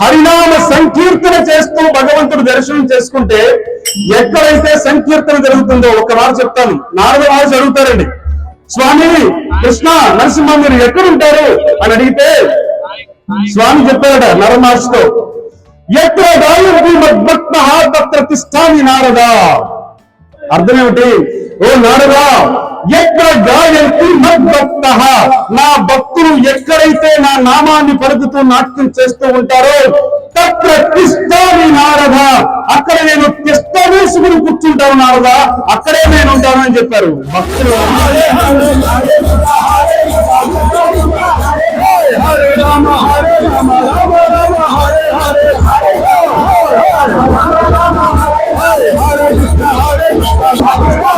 హరినామ సంకీర్తన చేస్తూ భగవంతుడు దర్శనం చేసుకుంటే ఎక్కడైతే సంకీర్తన జరుగుతుందో ఒక వారు చెప్తాను. నారద వారు జరుగుతారండి స్వామి కృష్ణ నరసింహ మీరు ఎక్కడుంటారు? అని అడిగితే స్వామి చెప్పారట నరమహర్షితో ఎక్కడ గాయంతి మద్భక్త తత్ర తిష్టామి నారద? అర్థం ఏమిటి? ఓ నారదా ఎక్కడ గాయంతి మద్భక్త నా భక్తులు ఎక్కడైతే నా నామాన్ని పలుకుతూ నాట్యం చేస్తూ ఉంటారో తత్ర తిస్తాని నారద. అక్కడ నేను తిస్త వేసుకుని కూర్చుంటాను నారద. అక్కడే నేను ఉంటాను అని చెప్పారు. భక్తులు. రామ రామ రామ రామ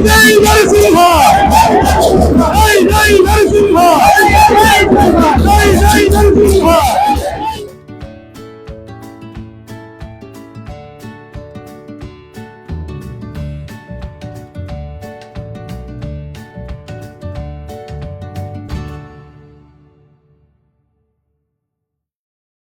নাই নাই নরসিংহ নাই নাই নরসিংহ